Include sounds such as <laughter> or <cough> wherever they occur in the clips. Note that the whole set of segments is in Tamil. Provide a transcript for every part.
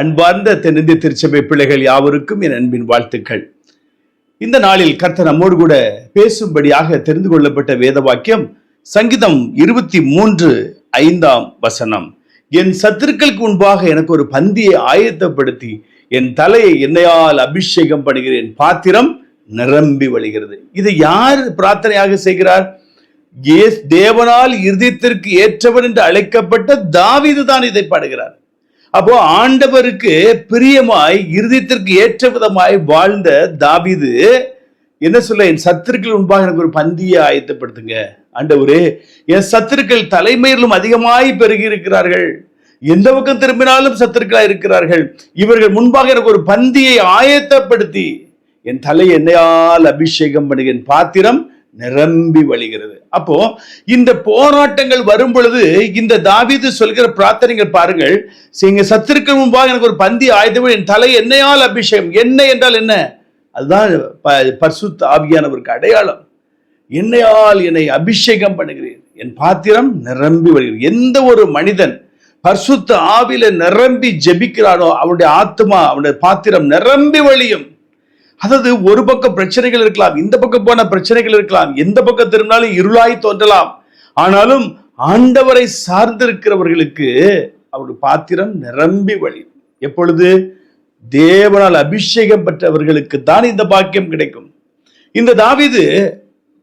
அன்பார்ந்த தென்னிந்திய திருச்சபை பிள்ளைகள் யாவருக்கும் என் அன்பின் வாழ்த்துக்கள். இந்த நாளில் கர்த்த நம்மோடு கூட பேசும்படியாக தெரிந்து கொள்ளப்பட்ட வேத வாக்கியம் சங்கீதம் இருபத்தி மூன்று ஐந்தாம் வசனம். என் சத்துருக்களுக்கு முன்பாக எனக்கு ஒரு பந்தியை ஆயத்தப்படுத்தி என் தலையை என்னையால் அபிஷேகம் பண்ணுகிறேன். பாத்திரம் நிரம்பி வழிகிறது. இதை யார் பிரார்த்தனையாக செய்கிறார்? ஏஸ் தேவனால் இருதயத்திற்கு ஏற்றவன் என்று அழைக்கப்பட்ட தாவிது தான் இதை பாடுகிறார். அப்போ ஆண்டவருக்கு பிரியமாய் இருதயத்திற்கு ஏற்ற விதமாய் வாழ்ந்த தாவிது என்ன சொல்ல என் சத்துருக்கள் முன்பாக எனக்கு ஒரு பந்தியை ஆயத்தப்படுத்துங்க. ஆண்டவரே என் சத்துருக்கள் தலைமையிலும் அதிகமாய் பெருகி இருக்கிறார்கள். எந்த பக்கம் திரும்பினாலும் சத்துருக்களாய் இருக்கிறார்கள். இவர்கள் முன்பாக எனக்கு ஒரு பந்தியை ஆயத்தப்படுத்தி என் தலை என்னையால் அபிஷேகம் பண்ணுகிறேன். பாத்திரம் நிரம்பி வழிகிறது. அப்போ இந்த போராட்டங்கள் வரும் பொழுது இந்த தாவீது சொல்கிற பிரார்த்தனைகள் பாருங்கள். எங்க சத்துருக்கள் முன்பாக எனக்கு ஒரு பந்தி ஆயுதம் என் தலை என்னையால் அபிஷேகம்? என்ன என்றால் என்ன? அதுதான் ப- ஆவியானவருக்கு அடையாளம். என்னையால் என்னை அபிஷேகம் பண்ணுகிறேன் என் பாத்திரம் நிரம்பி வருகிறது எந்த ஒரு மனிதன் பர்சுத்த ஆவில நிரம்பி ஜெபிக்கிறானோ அவனுடைய ஆத்மா அவனுடைய பாத்திரம் நிரம்பி வழியும். அதாவது ஒரு பக்கம் பிரச்சனைகள் இருக்கலாம் இந்த பக்கம் போன பிரச்சனைகள் இருக்கலாம் எந்த பக்கம் திரும்பினாலும் இருளாய் தோன்றலாம். ஆனாலும் ஆண்டவரை சார்ந்திருக்கிறவர்களுக்கு அவருடைய பாத்திரம் நிரம்பி வழி எப்பொழுது? தேவனால் அபிஷேகம் பெற்றவர்களுக்கு தான் இந்த பாக்கியம் கிடைக்கும். இந்த தாவிது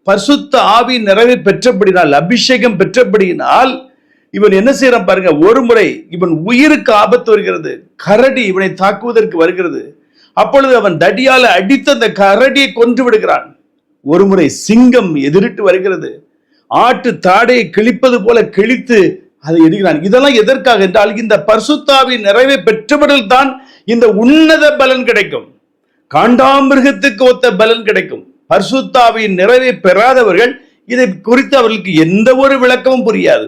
பசுத்த ஆவி நிறைவை பெற்றபடினால் அபிஷேகம் பெற்றபடியினால் இவன் என்ன செய்யறான் பாருங்க ஒரு முறை இவன் உயிருக்கு ஆபத்து வருகிறது கரடி இவனை தாக்குவதற்கு வருகிறது. அப்பொழுது அவன் தடியால அடித்து அந்த கரடியை கொன்று விடுகிறான். ஒரு முறை சிங்கம் எதிரிட்டு வருகிறது. ஆட்டு தாடையை கிழிப்பது போல கிழித்து அதை எரிகிறான் இதெல்லாம் எதற்காக என்றால் இந்த பர்சுத்தாவின் நிறைவை பெற்றவர்கள் தான் இந்த உன்னத பலன் கிடைக்கும். காண்டாமிருகத்துக்கு ஒத்த பலன் கிடைக்கும். பர்சுத்தாவின் நிறைவை பெறாதவர்கள் இதை குறித்து அவர்களுக்கு எந்த ஒரு விளக்கமும் புரியாது.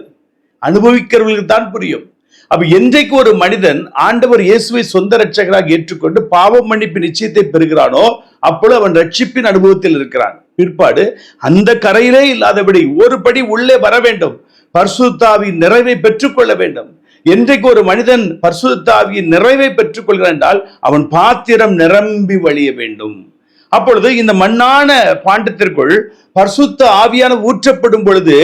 அனுபவிக்கிறவர்களுக்கு தான் புரியும். அப்ப என்றைக்கு ஒரு மனிதன் ஆண்டவர் இயேசுவை சொந்த ரட்சகராக ஏற்றுக்கொண்டு பாவம் மன்னிப்பு நிச்சயத்தை பெறுகிறானோ அப்பொழுது அவன் ரட்சிப்பின் அனுபவத்தில் இருக்கிறான். பிற்பாடு அந்த கரையிலே இல்லாதபடி ஒரு படி உள்ளே வர வேண்டும். பர்சுத்தாவின் நிறைவை பெற்றுக்கொள்ள வேண்டும். என்றைக்கு ஒரு மனிதன் பர்சுத்தாவியின் நிறைவை பெற்றுக்கொள்கிறான் என்றால் அவன் பாத்திரம் நிரம்பி வழிய வேண்டும். அப்பொழுது இந்த மண்ணான பாண்டத்திற்குள் பர்சுத்த ஆவியான ஊற்றப்படும் பொழுது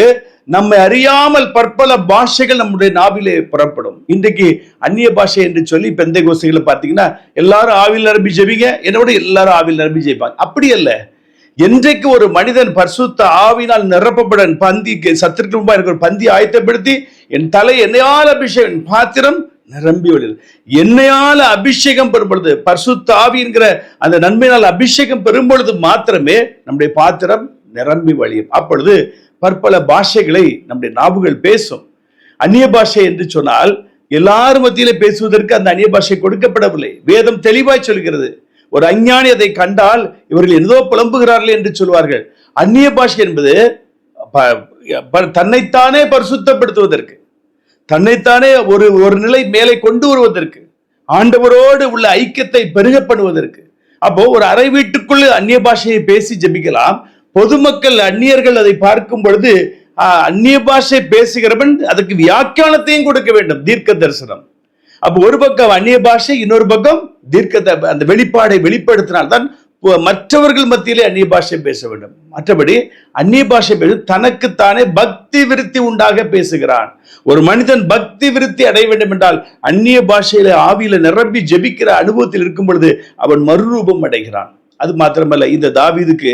நம்மை அறியாமல் பற்பல பாஷைகள் நம்முடைய நாவிலே புறப்படும். இன்றைக்கு அந்நிய பாஷை என்று சொல்லி பெந்தை கோசைகளை பார்த்தீங்கன்னா எல்லாரும் ஆவில் நிரம்பி ஜெபிங்க. என்னோட எல்லாரும் ஆவில் நிரம்பி ஜெயிப்பாங்க அப்படி அல்ல. என்றைக்கு ஒரு மனிதன் பர்சுத்த ஆவினால் நிரப்பப்பட பந்திக்கு சத்திற்கு எனக்கு ஒரு பந்தி ஆயத்தப்படுத்தி என் தலை என்னையால் அபிஷேகம் என் பாத்திரம் நிரம்பி வழியுது என்னையால அபிஷேகம் பெறும் பொழுது ஆவிங்கிற ஆவி என்கிற அந்த நன்மையினால் அபிஷேகம் பெறும் பொழுது மாத்திரமே நம்முடைய பாத்திரம் நிரம்பி வழியும். அப்பொழுது பற்பல பாஷைகளை நம்முடைய நாவுகள் பேசும். அந்நிய பாஷை என்று சொன்னால் எல்லாரும் மத்தியிலே பேசுவதற்கு அந்த அந்நிய பாஷை கொடுக்கப்படவில்லை. வேதம் தெளிவாய் சொல்கிறது. ஒரு அஞ்ஞானி அதை கண்டால் இவர்கள் ஏதோ புலம்புகிறார்கள் என்று சொல்வார்கள். அந்நிய பாஷை என்பது ப- ப- தன்னைத்தானே பரிசுத்தப்படுத்துவதற்கு தன்னைத்தானே ஒரு ஒரு நிலை மேலே கொண்டு வருவதற்கு ஆண்டவரோடு உள்ள ஐக்கியத்தை பெருக பண்ணுவதற்கு அப்போ ஒரு அறை வீட்டுக்குள்ளே அந்நிய பாஷையை பேசி ஜபிக்கலாம். பொதுமக்கள் அந்நியர்கள் அதை பார்க்கும் பொழுது அந்நிய பாஷை பேசுகிறவன் அதுக்கு வியாக்கியானத்தையும் கொடுக்க வேண்டும் தீர்க்க தரிசனம் அப்போ ஒரு பக்கம் அந்நிய பாஷை இன்னொரு பக்கம் தீர்க்க அந்த வெளிப்பாடை வெளிப்படுத்தினால்தான் மற்றவர்கள் மத்தியிலே அந்நிய பாஷை பேச வேண்டும். மற்றபடி அந்நிய பாஷை பேச தனக்குத்தானே பக்தி விருத்தி உண்டாக பேசுகிறான். ஒரு மனிதன் பக்தி விருத்தி அடைய வேண்டும் என்றால் அந்நிய பாஷையில ஆவியில நிரம்பி ஜெபிக்கிற அனுபவத்தில் இருக்கும் பொழுது அவன் மறுரூபம் அடைகிறான். அது மாத்திரமல்ல இந்த தாவிதுக்கு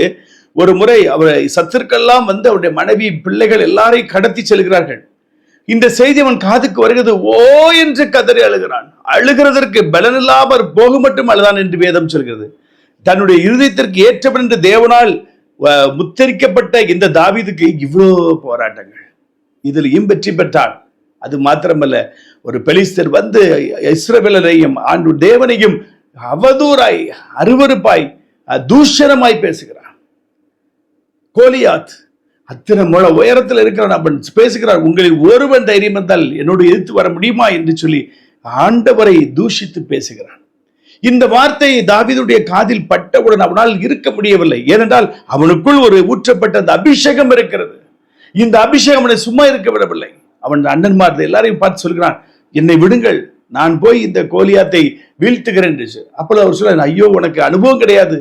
ஒரு முறை அவரை சத்துருக்கெல்லாம் வந்து அவருடைய மனைவி பிள்ளைகள் எல்லாரையும் கடத்தி செல்கிறார்கள். இந்த செய்தி அவன் காதுக்கு வருகிறது ஓ என்று கதறி அழுகிறான். அழுகிறதற்கு பலனில்லாமற் போக மட்டும் அழுதான் என்று வேதம் சொல்கிறது. தன்னுடைய இருதயத்திற்கு ஏற்றவன் என்று தேவனால் முத்தரிக்கப்பட்ட இந்த தாவீதுக்கு இவ்வளோ போராட்டங்கள். இதிலையும் வெற்றி பெற்றான். அது மாத்திரமல்ல ஒரு பெலிஸ்தர் வந்து இஸ்ரவேலரையும் ஆண்டு தேவனையும் அவதூறாய் அருவருப்பாய் தூஷணமாய் பேசுகிறான் கோலியாத் அத்தனை முழ உயரத்தில் இருக்கிறான் அவன் பேசுகிறான் உங்களில் ஒருவன் தைரியம் இருந்தால் என்னோடு எதிர்த்து வர முடியுமா என்று சொல்லி ஆண்டவரை தூஷித்து பேசுகிறான். இந்த வார்த்தை தாவிதுடைய காதில் பட்டவுடன் அவனால் இருக்க முடியவில்லை. ஏனென்றால் அவனுக்குள் ஒரு ஊற்றப்பட்ட அந்த அபிஷேகம் இருக்கிறது. இந்த அபிஷேகம் அவனை சும்மா இருக்க விடவில்லை. அவன் அண்ணன்மார் எல்லாரையும் பார்த்து சொல்கிறான் என்னை விடுங்கள் நான் போய் இந்த கோலியாத்தை வீழ்த்துகிறேன் என்று அப்பொழுது அவர் சொல்ல ஐயோ உனக்கு அனுபவம் கிடையாது.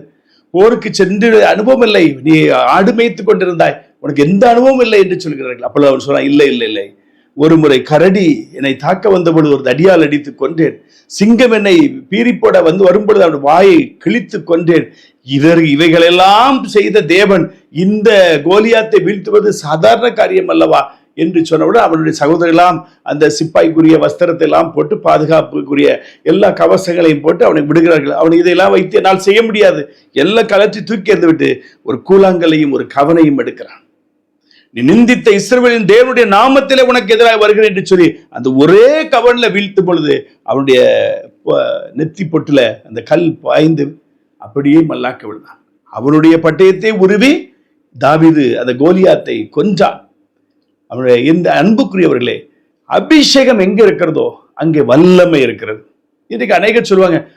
போருக்கு சென்று அனுபவம் இல்லை. நீ ஆடு மேய்த்து கொண்டிருந்தாய். உனக்கு எந்த அனுபவம் இல்லை என்று சொல்கிறார்கள். அப்பொழுது அவன் சொன்னான் இல்லை இல்லை இல்லை. ஒரு முறை கரடி என்னை தாக்க வந்தபொழுது ஒரு தடியால் அடித்து கொன்றேன். சிங்கம் என்னை பீரிப்போட வந்து வரும்பொழுது அவன் வாயை கிழித்து கொண்டேன் இதர் இவைகளெல்லாம் செய்த தேவன் இந்த கோலியாத்தை வீழ்த்துவது சாதாரண காரியம் அல்லவா? என்று சொன்னவுடன் அவனுடைய சகோதரர்களாம் அந்த சிப்பாய்க்குரிய வஸ்திரத்தை எல்லாம் போட்டு பாதுகாப்புக்குரிய எல்லா கவசங்களையும் போட்டு அவனை விடுகிறார்கள். அவனை இதையெல்லாம் வைத்து என்னால் செய்ய முடியாது. எல்லாம் கலற்றி தூக்கி எறிந்து விட்டு ஒரு கூழாங்கலையும் ஒரு கவனையும் எடுக்கிறான். நீ நிந்தித்த இஸ்ரவேலின் தேவனுடைய நாமத்திலே உனக்கு எதிராக வருகிறேன் என்று சொல்லி அந்த ஒரே கவனில் வீழ்த்தும் பொழுது அவனுடைய நெத்தி பொட்டுல அந்த கல் பாய்ந்து அப்படியே மல்லாக்க விழுந்தான். அவனுடைய பட்டயத்தை உருவி தாவிது அந்த கோலியாத்தை கொஞ்சான். அவனுடைய இந்த அன்புக்குரியவர்களே அபிஷேகம் எங்க இருக்கிறதோ அங்கே வல்லமை இருக்கிறது. இன்றைக்கு அநேகர் சொல்லுவாங்க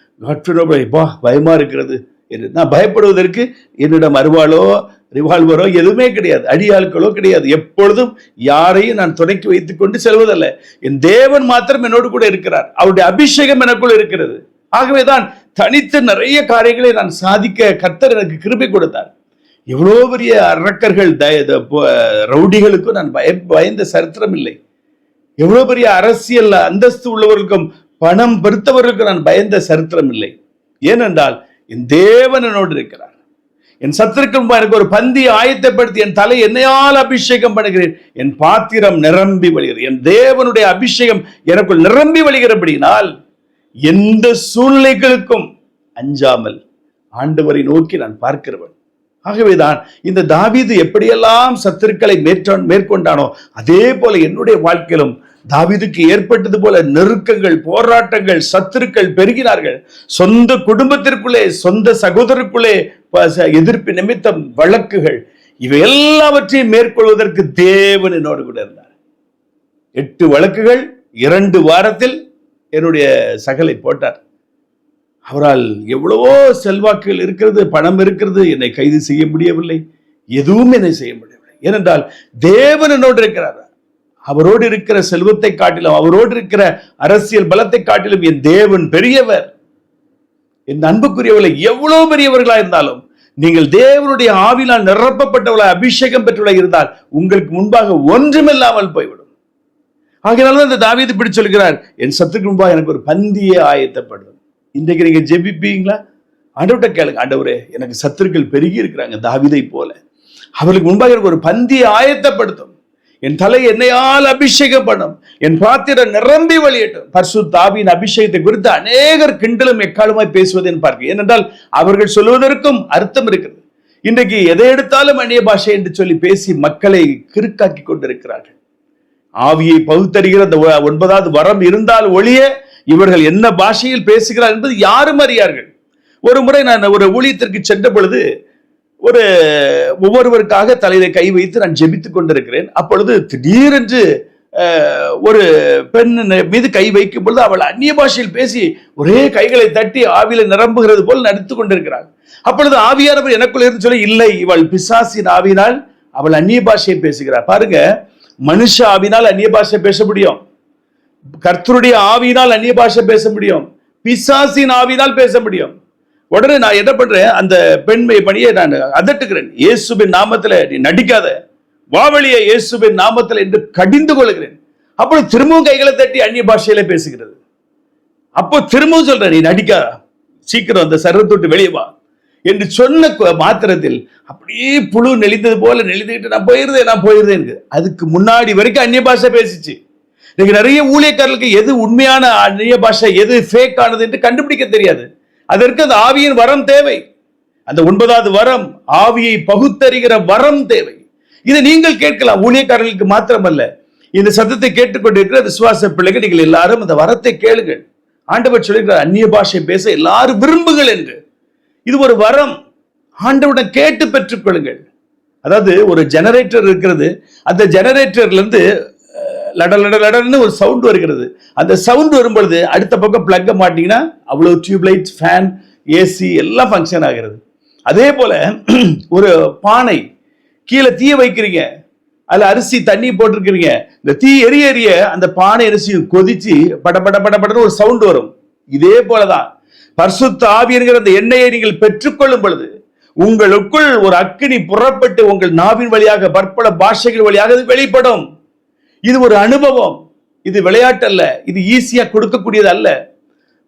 பா பயமா இருக்கிறது. என்று. நான் பயப்படுவதற்கு என்னிடம் அருவாளோ ரிவால்வரோ எதுவுமே கிடையாது. அடியாட்களோ கிடையாது. எப்பொழுதும் யாரையும் நான் துணைக்கி வைத்துக் கொண்டு செல்வதல்ல. என் தேவன் மாத்திரம் என்னோடு கூட இருக்கிறார். அவருடைய அபிஷேகம் எனக்குள் இருக்கிறது. ஆகவேதான் தனித்து நிறைய காரியங்களை நான் சாதிக்க கர்த்தர் எனக்கு கிருபை கொடுத்தார். எவ்வளோ பெரிய அரக்கர்கள் த- ரவுடிகளுக்கும் நான் பய பயந்த சரித்திரம் இல்லை. எவ்வளோ பெரிய அரசியல் அந்தஸ்து உள்ளவர்களுக்கும் பணம் பெருத்தவர்களுக்கும் நான் பயந்த சரித்திரம் இல்லை. ஏனென்றால் என் தேவன் என்னோடு இருக்கிறார். என் சத்துருக்கும் எனக்கு ஒரு பந்தி ஆயத்தப்படுத்தி என் தலை என்னையால் அபிஷேகம் பண்ணுகிறேன். என் பாத்திரம் நிரம்பி வழிகிறது. என் தேவனுடைய அபிஷேகம் எனக்குள் நிரம்பி வழிகிறபடினால் எந்த சூழ்நிலைகளுக்கும் அஞ்சாமல் ஆண்டவரை நோக்கி நான் பார்க்கிறவன். ஆகவேதான் இந்த தாவீது எப்படியெல்லாம் சத்துருக்களை மேற்றான் மேற்கொண்டானோ அதே போல என்னுடைய வாழ்க்கையிலும் தாவிதுக்கு ஏற்பட்டது போல நெருக்கங்கள் போராட்டங்கள் சத்துருக்கள் பெருகினார்கள். சொந்த குடும்பத்திற்குள்ளே சொந்த சகோதரருக்குள்ளே எதிர்ப்பு நிமித்தம் வழக்குகள் இவை எல்லாவற்றையும் மேற்கொள்வதற்கு தேவன் என்னோடு கூட இருந்தார். எட்டு வழக்குகள் இரண்டு வாரத்தில் என்னுடைய சகலை போட்டார். அவரால் எவ்வளவோ செல்வாக்குகள் இருக்கிறது பணம் இருக்கிறது என்னை கைது செய்ய முடியவில்லை. எதுவும் என்னை செய்ய முடியவில்லை. ஏனென்றால் தேவன் என்னோடு இருக்கிறார். அவரோடு இருக்கிற செல்வத்தை காட்டிலும் அவரோடு இருக்கிற அரசியல் பலத்தை காட்டிலும் என் தேவன் பெரியவர். என் அன்புக்குரியவர்களை எவ்வளவு பெரியவர்களா இருந்தாலும் நீங்கள் தேவனுடைய ஆவினால் நிரப்பப்பட்டவர்களாய் அபிஷேகம் பெற்றவர்களாக இருந்தால் உங்களுக்கு முன்பாக ஒன்றுமில்லாமல் போய்விடும். ஆகையினால இந்த தாவியத்தை இப்படி சொல்கிறார். என் சத்துக்கு முன்பாக எனக்கு ஒரு பந்தியே ஆயத்தப்படும் இன்றைக்கு நீங்க ஜெபிப்பீங்களா? ஆண்டவர்கிட்ட கேளுங்க. ஆண்டவரே எனக்கு சத்துருக்கள் பெருகி இருக்கிறாங்க தாவிதை போல. அவர்களுக்கு முன்பாக எனக்கு ஒரு பந்தியை ஆயத்தப்படுத்தும். என் தலை என்னையால் அபிஷேகம் பண்ணும் என் பாத்திரம் நிரம்பி வழியட்டும். பர்சு தாவியின் அபிஷேகத்தை குறித்து அநேகர் கிண்டலும் எக்காலமாய் பேசுவதை பார்க்க ஏனென்றால் அவர்கள் சொல்வதற்கும் அர்த்தம் இருக்கிறது. இன்றைக்கு எதை எடுத்தாலும் அந்நிய பாஷை என்று சொல்லி பேசி மக்களை கிறுக்காக்கி கொண்டிருக்கிறார்கள். ஆவியை பகுத்தறிகிற அந்த ஒன்பதாவது வரம் இருந்தால் ஒழிய இவர்கள் என்ன பாஷையில் பேசுகிறார் என்பது யாரும் அறியார்கள். ஒரு முறை நான் ஒரு ஊழியத்திற்கு சென்ற பொழுது ஒரு ஒவ்வொருவருக்காக தலையில கை வைத்து நான் ஜெபித்துக் கொண்டிருக்கிறேன். அப்பொழுது திடீரென்று ஒரு பெண் மீது கை வைக்கும் பொழுது அவள் அந்நிய பாஷையில் பேசி ஒரே கைகளை தட்டி ஆவியில நிரம்புகிறது போல் நடித்துக் கொண்டிருக்கிறாள். அப்பொழுது ஆவியானவர் எனக்குள் இருந்து சொல்லி இல்லை இவள் பிசாசின் ஆவினால் அவள் அந்நிய பாஷையை பேசுகிறார் பாருங்க மனுஷ ஆவினால் அந்நிய பாஷை பேச முடியும். கர்த்தருடைய ஆவியினால் அந்நிய பாஷை பேச முடியும். பிசாசின் ஆவினால் பேச முடியும். உடனே நான் என்ன பண்றேன்? அந்த பெண்மை பணியை நான் அதட்டுகிறேன். இயேசுபின் நாமத்துல நீ நடிக்காத. வாவழிய இயேசுபின் நாமத்தில் என்று கடிந்து கொள்கிறேன். அப்புறம் திரும்பவும் கைகளை தட்டி அந்நிய பாஷையில பேசுகிறது. அப்போ திரும்பவும் சொல்றேன் நீ நடிக்காத சீக்கிரம் அந்த சர்வத்தொட்டு வெளியே வா. என்று சொன்ன கு- மாத்திரத்தில் அப்படியே புழு நெளிந்தது போல நெளிந்துக்கிட்டு நான் போயிருந்தேன் நான் போயிருந்தேன். அதுக்கு முன்னாடி வரைக்கும் அந்நிய பாஷை பேசிச்சு. இன்னைக்கு நிறைய ஊழியக்காரர்களுக்கு எது உண்மையான அந்நிய பாஷை எது ஃபேக் ஆனது என்று கண்டுபிடிக்க தெரியாது. அதற்கு அந்த ஆவியின் வரம் தேவை. அந்த ஒன்பதாவது வரம் ஆவியை பகுத்தறிகிற வரம் தேவை. இதை நீங்கள் கேட்கலாம். ஊழியக்காரர்களுக்கு மாத்திரமல்ல. இந்த சத்தத்தை கேட்டுக்கொண்டிருக்கிற விசுவாச பிள்ளைகள் நீங்கள் எல்லாரும் அந்த வரத்தை கேளுங்கள். ஆண்டவர் சொல்லுகிறார் அந்நிய பாஷை பேச எல்லாரும் விரும்புங்கள் என்று. இது ஒரு வரம். ஆண்டவுடன் கேட்டு பெற்றுக்கொள்ளுங்கள். அதாவது ஒரு ஜெனரேட்டர் இருக்கிறது. அந்த ஜெனரேட்டர்ல இருந்து லட லட லடன்னு ஒரு சவுண்ட் வருகிறது. அந்த சவுண்ட் வரும்பொழுது அடுத்த பக்கம் பிளக்கை மாட்டிங்கன்னா அவ்வளோ டியூப்லைட் ஃபேன் ஏசி எல்லாம் ஃபங்க்ஷன் ஆகிறது. அதே போல் <clears throat> ஒரு பானை கீழே தீய வைக்கிறீங்க. அதில் அரிசி தண்ணி போட்டிருக்கிறீங்க. இந்த தீ எரிய எரிய அந்த பானை அரிசியும் கொதிச்சு பட பட பட படன்னு ஒரு சவுண்ட் வரும். இதே போல தான் பர்சுத்த என்கிற அந்த எண்ணெயை நீங்கள் பெற்றுக்கொள்ளும் பொழுது உங்களுக்குள் ஒரு அக்கினி புறப்பட்டு உங்கள் நாவின் வழியாக பற்பல பாஷைகள் வழியாக வெளிப்படும். இது ஒரு அனுபவம். இது விளையாட்டு அல்ல இது ஈஸியா கொடுக்கக்கூடியது அல்ல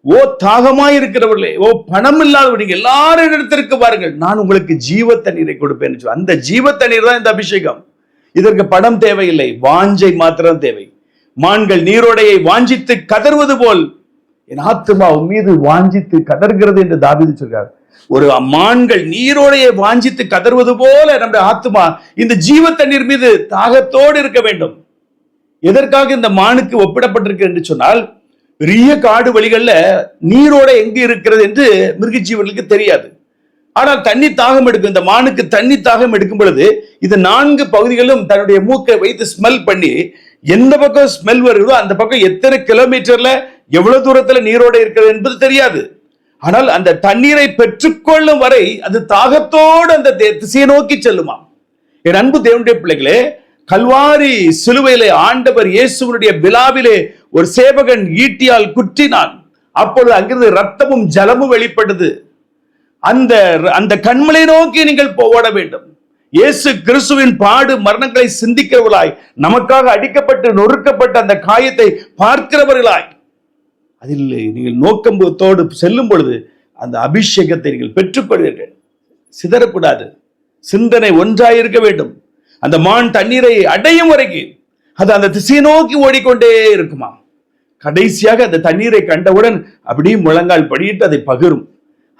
ஓ தாகமாய் இருக்கிறவர்களே ஓ பணம் இல்லாதவர் நீங்க எல்லாரும் இடத்திற்கு பாருங்கள் நான் உங்களுக்கு ஜீவ தண்ணீரை கொடுப்பேன் அந்த ஜீவ தண்ணீர் தான் இந்த அபிஷேகம். இதற்கு பணம் தேவையில்லை வாஞ்சை மாத்திரம் தேவை. மான்கள் நீரோடையை வாஞ்சித்து கதறுவது போல். என் ஆத்துமா உன் மீது வாஞ்சித்து கதர்கிறது என்று தாபிதி சொல்கிறார். ஒரு மான்கள் நீரோடையை வாஞ்சித்து கதறுவது போல நம்முடைய ஆத்துமா இந்த ஜீவ தண்ணீர் மீது தாகத்தோடு இருக்க வேண்டும். எதற்காக இந்த மானுக்கு ஒப்பிடப்பட்டிருக்கு என்று சொன்னால் பெரிய காடு வழிகள்ல நீரோட எங்க இருக்கிறது என்று மிருக ஜீவர்களுக்கு தெரியாது. ஆனால் தண்ணி தாகம் எடுக்கும் இந்த மானுக்கு தண்ணி தாகம் எடுக்கும் பொழுது இது நான்கு பகுதிகளும் தன்னுடைய மூக்கை வைத்து ஸ்மெல் பண்ணி எந்த பக்கம் ஸ்மெல் வருகிறதோ அந்த பக்கம் எத்தனை கிலோமீட்டர்ல எவ்வளவு தூரத்துல நீரோட இருக்கிறது என்பது தெரியாது. ஆனால் அந்த தண்ணீரை பெற்றுக்கொள்ளும் வரை அது தாகத்தோடு அந்த திசையை நோக்கி செல்லுமா என் அன்பு தேவனுடைய பிள்ளைகளே கல்வாரி சிலுவையிலே ஆண்டவர் இயேசுவனுடைய விழாவிலே ஒரு சேவகன் ஈட்டியால் குற்றினான். அப்பொழுது அங்கிருந்து ரத்தமும் ஜலமும் வெளிப்பட்டது. அந்த அந்த கண்மலை நோக்கி நீங்கள் போட வேண்டும். இயேசு கிறிஸ்துவின் பாடு மரணங்களை சிந்திக்கிறவர்களாய் நமக்காக அடிக்கப்பட்டு நொறுக்கப்பட்ட அந்த காயத்தை பார்க்கிறவர்களாய். அதில் நீங்கள் நோக்கத்தோடு செல்லும் பொழுது அந்த அபிஷேகத்தை நீங்கள் பெற்றுக்கொள்வீர்கள். சிதறக்கூடாது. சிந்தனை ஒன்றாயிருக்க வேண்டும். அந்த மான் தண்ணீரை அடையும் வரைக்கும் அது அந்த திசையை நோக்கி ஓடிக்கொண்டே இருக்குமா? கடைசியாக அந்த தண்ணீரை கண்டவுடன் அப்படியே முழங்கால் படியிட்டு அதை பகிரும்.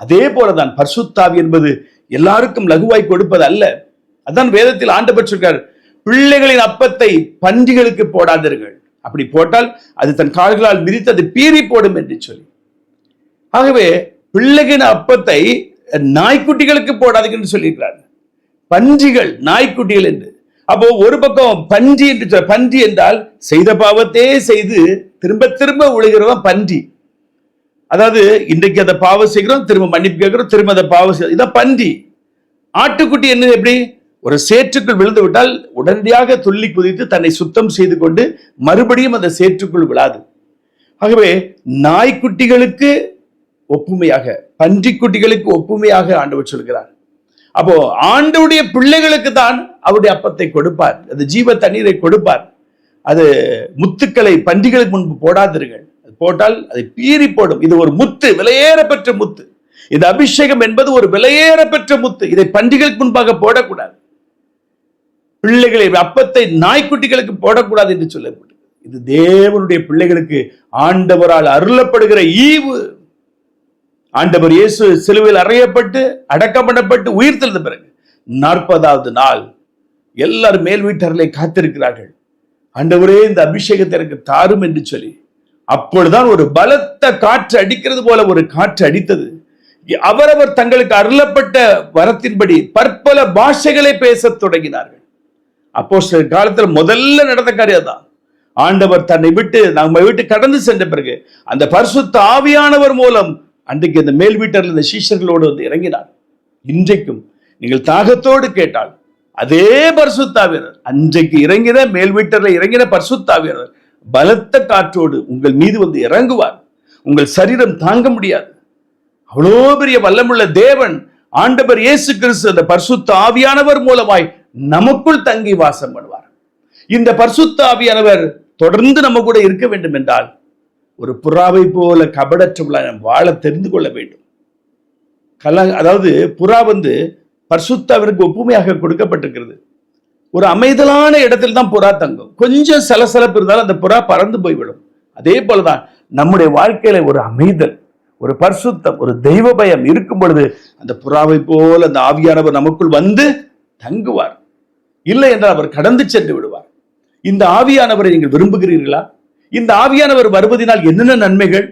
அதே போலதான் பர்சுத்தாவி என்பது எல்லாருக்கும் லகுவாய் கொடுப்பது அல்ல. அதான் வேதத்தில் ஆண்டு பெற்றிருக்கார் பிள்ளைகளின் அப்பத்தை பன்றிகளுக்கு போடாதீர்கள். அப்படி போட்டால் அது தன் கால்களால் மிதித்து அது பீறி போடும் என்று சொல்லி. ஆகவே பிள்ளைகளின் அப்பத்தை நாய்க்குட்டிகளுக்கு போடாதீங்கன்னு சொல்லியிருக்கிறார். பன்றிகள் நாய்க்குட்டிகள் என்று. அப்போ ஒரு பக்கம் பன்றி என்று சொல்ல பன்றி என்றால் செய்த பாவத்தே செய்து திரும்ப திரும்ப உழுகிறவன் பன்றி. அதாவது இன்றைக்கு அதை பாவம் செய்கிறோம் திரும்ப மன்னிப்பு கேட்கிறோம் திரும்ப அதை பாவம் செய்ய இதான் பன்றி. ஆட்டுக்குட்டி என்ன எப்படி? ஒரு சேற்றுக்குள் விழுந்து விட்டால் உடனடியாக துள்ளி குதித்து தன்னை சுத்தம் செய்து கொண்டு மறுபடியும் அந்த சேற்றுக்குள் விழாது. ஆகவே நாய்க்குட்டிகளுக்கு ஒப்புமையாக பன்றிக்குட்டிகளுக்கு ஒப்புமையாக ஆண்டவர் சொல்கிறார். அப்போ ஆண்டவுடைய பிள்ளைகளுக்கு தான் அவருடைய அப்பத்தை கொடுப்பார். அது ஜீவ தண்ணீரை கொடுப்பார். அது முத்துக்களை பன்றிகளுக்கு முன்பு போடாதீர்கள் அது போட்டால் அதை பீறி போடும். இது ஒரு முத்து விலையேற பெற்ற முத்து. இந்த அபிஷேகம் என்பது ஒரு விலையேற பெற்ற முத்து. இதை பன்றிகளுக்கு முன்பாக போடக்கூடாது. பிள்ளைகளை அப்பத்தை நாய்க்குட்டிகளுக்கு போடக்கூடாது என்று சொல்லப்பட்டது. இது தேவனுடைய பிள்ளைகளுக்கு ஆண்டவரால் அருளப்படுகிற ஈவு. ஆண்டவர் இயேசு சிலுவையில் அறையப்பட்டு அடக்கம் பண்ணப்பட்டு உயிர் தெழுந்த பிறகு நாற்பதாவது நாள் எல்லாரும் மேல் வீட்டர்களை காத்திருக்கிறார்கள். ஆண்டவரே இந்த அபிஷேகத்தை எனக்கு தாரும் என்று சொல்லி அப்பொழுதுதான் ஒரு பலத்த காற்று அடிக்கிறது போல ஒரு காற்று அடித்தது. அவரவர் தங்களுக்கு அருளப்பட்ட வரத்தின்படி பற்பல பாஷைகளை பேசத் தொடங்கினார்கள். அப்போ சில காலத்தில் முதல்ல நடந்த காரியம் தான் ஆண்டவர் தன்னை விட்டு நம்ம விட்டு கடந்து சென்ற பிறகு அந்த பரிசுத்த ஆவியானவர் மூலம் அன்றைக்கு அந்த மேல் வீட்டில் இந்த சீஷர்களோடு வந்து இறங்கினார். இன்றைக்கும் நீங்கள் தாகத்தோடு கேட்டால் அதே பரிசுத்தாவியர் அன்றைக்கு இறங்கின மேல் வீட்டரில் இறங்கின பரிசுத்தாவியர் பலத்த காற்றோடு உங்கள் மீது வந்து இறங்குவார். உங்கள் சரீரம் தாங்க முடியாது. அவ்வளோ பெரிய வல்லமுள்ள தேவன் ஆண்டவர் இயேசு கிறிஸ்து அந்த பரிசுத்த ஆவியானவர் மூலமாய் நமக்குள் தங்கி வாசம் பண்ணுவார். இந்த பரிசுத்த ஆவியானவர் தொடர்ந்து நம்ம கூட இருக்க வேண்டும் என்றால் ஒரு புறாவை போல கபடற்றவளாய் வாழ தெரிந்து கொள்ள வேண்டும். கல அதாவது புறா வந்து பரிசுத்தாவிற்கு ஒப்புமையாக கொடுக்கப்பட்டிருக்கிறது. ஒரு அமைதலான இடத்தில் தான் புறா தங்கும். கொஞ்சம் சலசலப்பு இருந்தாலும் அந்த புறா பறந்து போய்விடும். அதே போலதான் நம்முடைய வாழ்க்கையில ஒரு அமைதல் ஒரு பரிசுத்தம் ஒரு தெய்வ பயம் இருக்கும் பொழுது அந்த புறாவை போல அந்த ஆவியானவர் நமக்குள் வந்து தங்குவார். இல்லை என்றால் அவர் கடந்து சென்று விடுவார். இந்த ஆவியானவரை நீங்கள் விரும்புகிறீர்களா? இந்த ஆவியானவர் வருவதனால் என்னென்ன நன்மைகள்?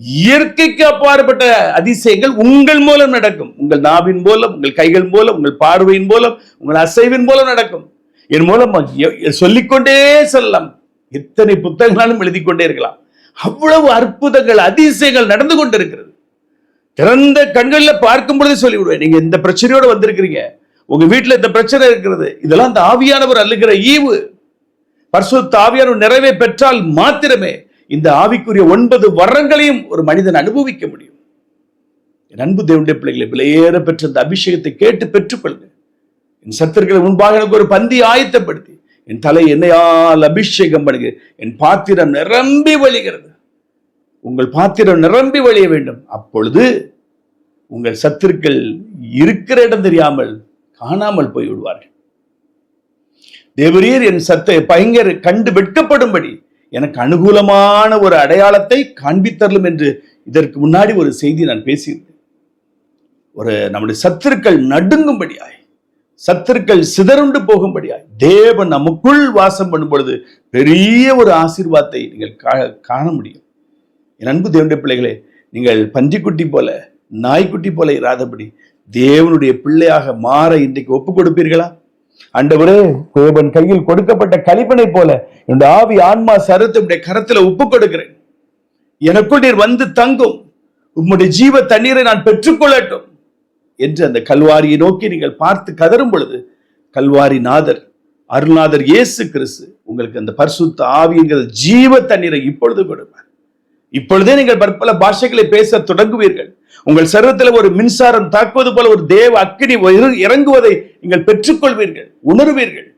இயற்கைக்கு அப்பாற்பட்ட அதிசயங்கள் உங்கள் மூலம் நடக்கும். உங்கள் நாவின் மூலம் உங்கள் கைகள் மூலம் உங்கள் பார்வையின் மூலம் உங்கள் அசைவின் மூலம் நடக்கும். என் மூலம் சொல்லிக்கொண்டே செல்லலாம். எத்தனை புத்தகங்களாலும் எழுதி கொண்டே இருக்கலாம். அவ்வளவு அற்புதங்கள் அதிசயங்கள் நடந்து கொண்டிருக்கிறது. திறந்த கண்களில் பார்க்கும் பொழுதே சொல்லிவிடுவேன். நீங்க இந்த பிரச்சனையோட வந்திருக்கிறீங்க. உங்க வீட்டில் இந்த பிரச்சனை இருக்கிறது. இதெல்லாம் இந்த ஆவியானவர் அள்ளுகிற ஈவு. பரிசுத்த ஆவியானவர் நிறைவே பெற்றால் மாத்திரமே. இந்த ஆவிக்குரிய ஒன்பது வரங்களையும் ஒரு மனிதன் அனுபவிக்க முடியும். என் அன்பு தேவனுடைய பிள்ளைகளை விலையேற பெற்ற இந்த அபிஷேகத்தை கேட்டு பெற்றுக்கொள்ளுங்க. என் சத்துருக்களை முன்பாக எனக்கு ஒரு பந்தி ஆயத்தப்படுத்தி என் தலை என்னையால் அபிஷேகம் பண்ணுங்க. என் பாத்திரம் நிரம்பி வழிகிறது. உங்கள் பாத்திரம் நிரம்பி வழிய வேண்டும். அப்பொழுது உங்கள் சத்துருக்கள் இருக்கிற இடம் தெரியாமல் காணாமல் போய் விடுவார்கள் தேவரீர் என் சத்தை பயங்கர கண்டு வெட்கப்படும்படி எனக்கு அனுகூலமான ஒரு அடையாளத்தை காண்பித்தரலும் என்று இதற்கு முன்னாடி ஒரு செய்தி நான் பேசியிருந்தேன். ஒரு நம்முடைய சத்துருக்கள் நடுங்கும்படியாய் சத்துருக்கள் சிதறுண்டு போகும்படியாய் தேவன் நமக்குள் வாசம் பண்ணும் பொழுது பெரிய ஒரு ஆசீர்வாதத்தை நீங்கள் கா- காண முடியும். என் அன்பு தேவனுடைய பிள்ளைகளே நீங்கள் பன்றிக்குட்டி போல நாய்க்குட்டி போல இராதபடி தேவனுடைய பிள்ளையாக மாற இன்றைக்கு ஒப்பு கொடுப்பீர்களா ஆண்டவரே தேவன் கையில் கொடுக்கப்பட்ட கழிப்பனை போல என்னுடைய ஆவி ஆன்மா சரத்துடைய கரத்துல உப்பு கொடுக்கிறேன். எனக்குள் நீர் வந்து தங்கும். உம்முடைய ஜீவ தண்ணீரை நான் பெற்றுக்கொள்ளட்டும் என்று அந்த கல்வாரியை நோக்கி நீங்கள் பார்த்து கதரும் பொழுது கல்வாரி நாதர் அருள்நாதர் இயேசு கிறிஸ்து உங்களுக்கு அந்த பரிசுத்த ஆவிங்கிற ஜீவ தண்ணீரை இப்பொழுது கொடுப்பார். இப்பொழுதே நீங்கள் பற்பல பாஷைகளை பேச தொடங்குவீர்கள். உங்கள் சரீரத்தில் ஒரு மின்சாரம் தாக்குவது போல ஒரு தேவ அக்கினி இறங்குவதை நீங்கள் பெற்றுக்கொள்வீர்கள் உணர்வீர்கள்.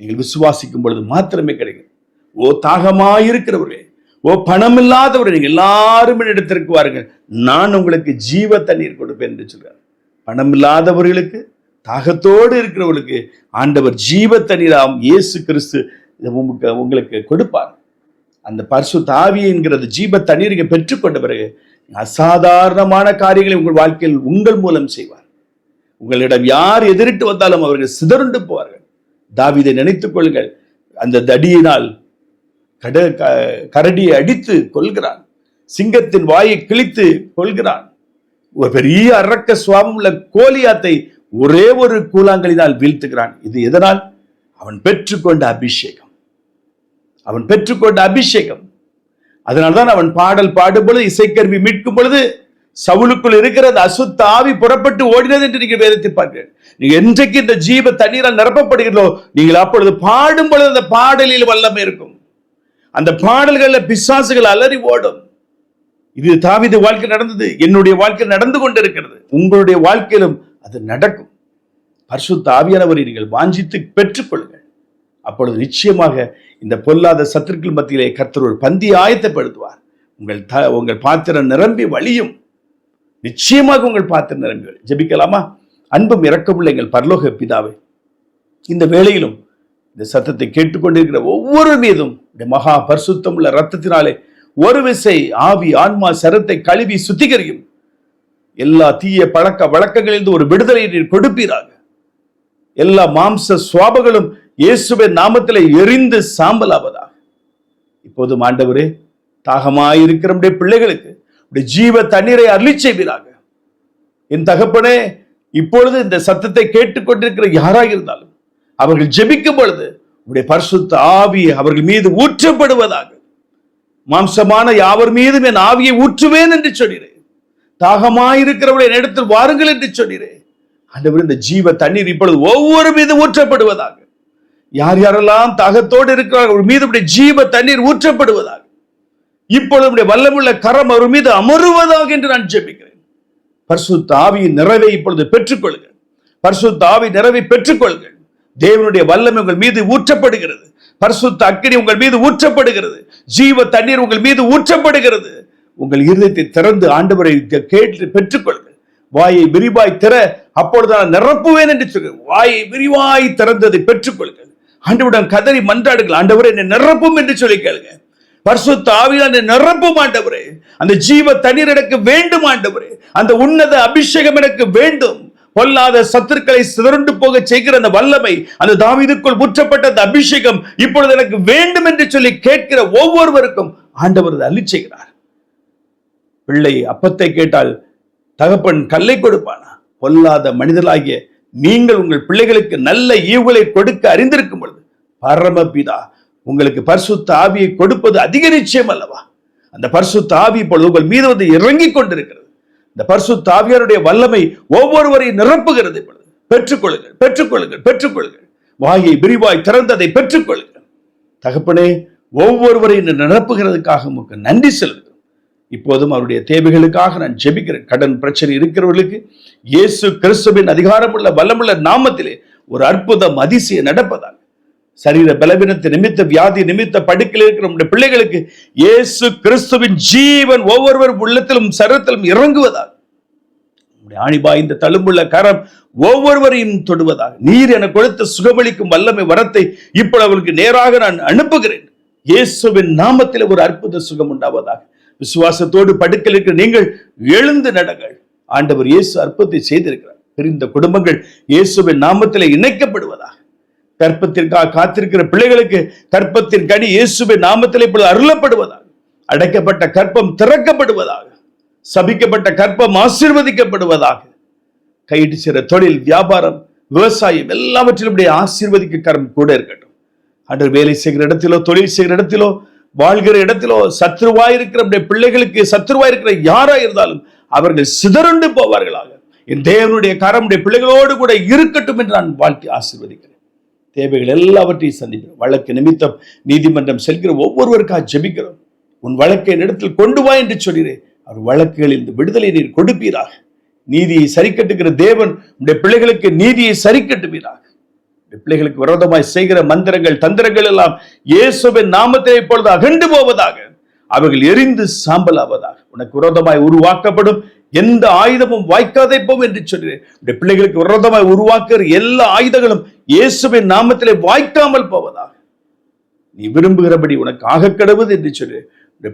நீங்கள் விசுவாசிக்கும் பொழுது மாத்திரமே கிடைக்கும். ஓ தாகமாயிருக்கிறவர்களே ஓ பணம் இல்லாதவர்கள் நீங்கள் எல்லாரும் இடத்திற்கு வாருங்கள் நான் உங்களுக்கு ஜீவ தண்ணீர் கொடுப்பேன் என்று சொல்கிறார். பணம் இல்லாதவர்களுக்கு தாகத்தோடு இருக்கிறவர்களுக்கு ஆண்டவர் ஜீவ தண்ணீராம் இயேசு கிறிஸ்து உங்களுக்கு உங்களுக்கு கொடுப்பார். அந்த பர்சு தாவி என்கிறது ஜீப தண்ணீர் நீங்க பெற்றுக்கொண்ட பிறகு அசாதாரணமான காரியங்களை உங்கள் வாழ்க்கையில் உங்கள் மூலம் செய்வார். உங்களிடம் யார் எதிரிட்டு வந்தாலும் அவர்கள் சிதறுண்டு போவார்கள். தாவிதை நினைத்துக் கொள்ளுங்கள். அந்த தடியினால் கட க- கரடியை அடித்து கொள்கிறான் சிங்கத்தின் வாயை கிழித்து கொள்கிறான் ஒரு பெரிய அரக்க சுவாமம் உள்ள கோலியாத்தை ஒரே ஒரு கூலாங்கலினால் வீழ்த்துகிறான். இது எதனால்? அவன் பெற்றுக்கொண்ட அபிஷேகம். அவன் பெற்றுக்கொண்ட அபிஷேகம். அதனால்தான் அவன் பாடல் பாடும் பொழுது இசைக்கருவி மீட்கும் பொழுது சவுலுக்குள் இருக்கிறது அசுத்த ஆவி புறப்பட்டு ஓடினது என்று நீங்கள் வேதத்தை பார்க்கிறீர்கள். நீங்க என்றைக்கு இந்த ஜீவ தண்ணீரால் நிரப்பப்படுகிறதோ நீங்கள் அப்பொழுது பாடும் பொழுது அந்த பாடலில் வல்லமை இருக்கும். அந்த பாடல்களில் பிசாசுகள் அலறி ஓடும். இது தாவித வாழ்க்கை நடந்தது. என்னுடைய வாழ்க்கை நடந்து கொண்டிருக்கிறது. உங்களுடைய வாழ்க்கையிலும் அது நடக்கும். பரிசுத்த ஆவியானவரை நீங்கள் வாஞ்சித்து பெற்றுக்கொள்ளுங்கள். அப்பொழுது நிச்சயமாக இந்த பொல்லாத சத்துருக்கள் மத்தியிலே கர்த்தர் ஒரு பந்தி ஆயத்தப்படுத்துவார். உங்கள் த உங்கள் பாத்திரம் நிரம்பி வழியும். நிச்சயமாக உங்கள் பாத்திரம் நிரம்பி வழி. ஜபிக்கலாமா? அன்பும் இறக்கமுள்ள எங்கள் பரலோக பிதாவே இந்த வேளையிலும் இந்த சத்தத்தை கேட்டுக்கொண்டிருக்கிற ஒவ்வொரு மீதும் இந்த மகா பரிசுத்தம் உள்ள ரத்தத்தினாலே ஒரு விசை ஆவி ஆன்மா சரத்தை கழுவி சுத்திகரியும். எல்லா தீய பழக்க வழக்கங்களிலிருந்து ஒரு விடுதலை நீர் கொடுப்பீராக. எல்லா மாம்ச சுவாபங்களும் இயேசுவின் நாமத்தில் எரிந்து சாம்பலாவதாக. இப்போதும் ஆண்டவரே தாகமாயிருக்கிற நம்முடைய பிள்ளைகளுக்கு உடைய ஜீவ தண்ணீரை அருளி செய்வீராக. என் தகப்பனே இப்பொழுது இந்த சத்தத்தை கேட்டுக்கொண்டிருக்கிற யாராக இருந்தாலும் அவர்கள் ஜெபிக்கும் பொழுது உடைய பரிசுத்த ஆவி அவர்கள் மீது ஊற்றப்படுவதாக. மாம்சமான யாவர் மீதும் என் ஆவியை ஊற்றுவேன் என்று சொல்கிறேன். தாகமாயிருக்கிறவளை இடத்தில் வாருங்கள் என்று சொல்கிறேன். ஆண்டவர் இந்த ஜீவ தண்ணீர் இப்பொழுது ஒவ்வொரு மீது ஊற்றப்படுவதாக. யார் யாரெல்லாம் தாகத்தோடு இருக்கிறார்கள் அவர் மீது உடைய ஜீவ தண்ணீர் ஊற்றப்படுவதாக. இப்பொழுது வல்லமுள்ள கரம் அவர் மீது அமருவதாக என்று நான் ஜெபிக்கிறேன். பரிசுத்த ஆவியின் நிறைவை இப்பொழுது பெற்றுக்கொள்ளுங்கள். பரிசுத்த ஆவி நிறைவை பெற்றுக்கொள்ளுங்கள். தேவனுடைய வல்லமை உங்கள் மீது ஊற்றப்படுகிறது. பரிசுத்த அக்கினி உங்கள் மீது ஊற்றப்படுகிறது. ஜீவ தண்ணீர் உங்கள் மீது ஊற்றப்படுகிறது. உங்கள் இருதயத்தை திறந்து ஆண்டவரை கேட்டு பெற்றுக்கொள்ளுங்கள். வாயை விரிவாய் திற அப்பொழுது நான் நிரப்புவேன் என்று சொல்கிறேன் வாயை விரிவாய் திறந்ததை பெற்றுக்கொள்ளுங்கள். ஆண்டவரிடம் கதறி மன்றாடுங்கள். ஆண்டவரை என்னை நிரப்பும் என்று சொல்லி கேளுங்க. பரிசுத்த ஆவியான நிரப்பும் ஆண்டவரே. அந்த ஜீவ தண்ணீர் எனக்கு வேண்டும் ஆண்டவரே. அந்த உன்னத அபிஷேகம் எனக்கு வேண்டும். பொல்லாத சத்துருக்களை சிதறண்டு போக செய்கிற அந்த வல்லமை அந்த தாவிதுக்குள் முற்றப்பட்ட அந்த அபிஷேகம் இப்பொழுது எனக்கு வேண்டும் என்று சொல்லி கேட்கிற ஒவ்வொருவருக்கும் ஆண்டவர் அள்ளி செய்கிறார். பிள்ளை அப்பத்தை கேட்டால் தகப்பன் கல்லை கொடுப்பானா? பொல்லாத மனிதராகிய நீங்கள் உங்கள் பிள்ளைகளுக்கு நல்ல ஈவுகளை கொடுக்க அறிந்திருக்க பரமபிதா உங்களுக்கு பரிசுத்த ஆவியை கொடுப்பது அதிக நிச்சயம் அல்லவா? அந்த பரிசுத்த ஆவி இப்பொழுது உங்கள் மீது வந்து இறங்கிக் கொண்டிருக்கிறது. இந்த பரிசுத்த ஆவியாருடைய வல்லமை ஒவ்வொருவரையும் நிரப்புகிறது இப்பொழுது. பெற்றுக்கொள்ளுங்கள் பெற்றுக்கொள்ளுங்கள் பெற்றுக்கொள்ளுங்கள். வாயை விரிவாய் திறந்ததை பெற்றுக்கொள்ளுங்கள். தகப்பனே ஒவ்வொருவரையும் நிரப்புகிறதுக்காக உங்களுக்கு நன்றி செலுத்துகிறோம். இப்போதும் அவருடைய தேவைகளுக்காக நான் ஜெபிக்கிறேன். கடன் பிரச்சனை இருக்கிறவர்களுக்கு இயேசு கிறிஸ்துவின் அதிகாரமுள்ள வல்லமுள்ள நாமத்திலே ஒரு அற்புதம் அதிசயம் நடப்பதாக சரீர பலவீனத்தை நிமித்த வியாதி நிமித்த படுக்கையில் இருக்கிற நம்முடைய பிள்ளைகளுக்கு இயேசு கிறிஸ்துவின் ஜீவன் ஒவ்வொருவர் உள்ளத்திலும் சரத்திலும் இறங்குவதாக. ஆணிபாய்ந்த தழும்புள்ள கரம் ஒவ்வொருவரையும் தொடுவதாக. நீர் என கொடுத்த சுகமளிக்கும் வல்லமை வரத்தை இப்பொழுது அவர்களுக்கு நேராக நான் அனுப்புகிறேன். இயேசுவின் நாமத்தில் ஒரு அற்புத சுகம் உண்டாவதாக. விசுவாசத்தோடு படுக்கையில் இருக்கிற நீங்கள் எழுந்து நடங்கள். ஆண்டவர் இயேசு அற்புதத்தை செய்திருக்கிறார். பிரிந்த குடும்பங்கள் இயேசுவின் நாமத்தில் இணைக்கப்படுவதாக. கற்பத்திற்காக காத்திருக்கிற பிள்ளைகளுக்கு கற்பத்தின் கனி இயேசுவின் நாமத்தில் இப்பொழுது அருளப்படுவதாக. அடைக்கப்பட்ட கற்பம் திறக்கப்படுவதாக. சபிக்கப்பட்ட கற்பம் ஆசீர்வதிக்கப்படுவதாக. கையிட்டு செய்கிற தொழில் வியாபாரம் விவசாயம் எல்லாவற்றிலும் ஆசீர்வதிக்க கரம் கூட இருக்கட்டும். அன்று வேலை செய்கிற இடத்திலோ தொழில் செய்கிற இடத்திலோ வாழ்கிற இடத்திலோ சத்ருவாயிருக்கிற பிள்ளைகளுக்கு சத்ருவாய் இருக்கிற யாரா இருந்தாலும் அவர்கள் சிதறுண்டு போவார்களாக. என் தேவனுடைய கரம் பிள்ளைகளோடு கூட இருக்கட்டும் என்று நான் வாழ்க்கை ஆசீர்வதிக்கிறேன். தேவைகள் எல்லாவற்றையும் சந்திக்கிறோம். வழக்கு நிமித்தம் நீதிமன்றம் செல்கிற ஒவ்வொருவருக்காக ஜெபிக்கிறோம். உன் வழக்கை இடத்தில் கொண்டு வா என்று சொல்கிறேன். அவர் வழக்குகளில் இந்த விடுதலை நீர் கொடுப்பீராக. நீதியை சரி கட்டுகிற தேவன் உடைய பிள்ளைகளுக்கு நீதியை சரிக்கட்டுவீராக. பிள்ளைகளுக்கு விரோதமாய் செய்கிற மந்திரங்கள் தந்திரங்கள் எல்லாம் இயேசுவின் நாமத்தை இப்பொழுது அகண்டு போவதாக. அவர்கள் எரிந்து சாம்பலாவதாக. உனக்கு விரோதமாய் உருவாக்கப்படும் எந்த ஆயுதமும் வாய்க்காதே போம் என்று சொல்கிறேன் பிள்ளைகளுக்கு விரோதமாய் உருவாக்குற எல்லா ஆயுதங்களும் இயேசுவின் நாமத்திலே வாய்க்காமல் போவதாக. நீ விரும்புகிறபடி உனக்கு ஆக கடவுது என்று சொல்லு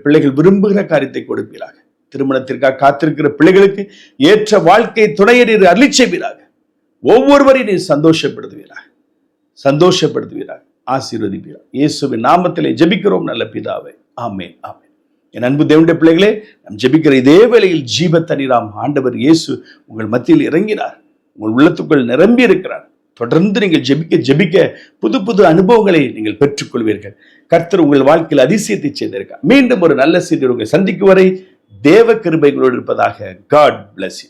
பிள்ளைகள் விரும்புகிற காரியத்தை கொடுப்பீராக. திருமணத்திற்காக காத்திருக்கிற பிள்ளைகளுக்கு ஏற்ற வாழ்க்கை துணையை நீர் அருளி செய்வீராக. ஒவ்வொருவரையும் நீ சந்தோஷப்படுத்துவீராக. சந்தோஷப்படுத்துவீராக. ஆசீர்வதிப்பீராக. இயேசுவின் நாமத்திலே ஜெபிக்கிறோம் நல்ல பிதாவை. ஆமேன் ஆமேன். என் அன்பு தேவனுடைய பிள்ளைகளே நாம் ஜெபிக்கிற இதே வேளையில் ஜீவ தனிராம் ஆண்டவர் இயேசு உங்கள் மத்தியில் இறங்கினார். உங்கள் உள்ளத்துக்குள் நிரம்பி இருக்கிறார். தொடர்ந்து நீங்கள் ஜெபிக்க ஜெபிக்க புது புது அனுபவங்களை நீங்கள் பெற்றுக்கொள்வீர்கள். கர்த்தர் உங்கள் வாழ்க்கையில் அதிசயத்தை செய்திருக்கார். மீண்டும் ஒரு நல்ல செய்தி உங்களை சந்திக்கும் வரை தேவ கிருபைகளோடு இருப்பதாக காட் பிளஸ்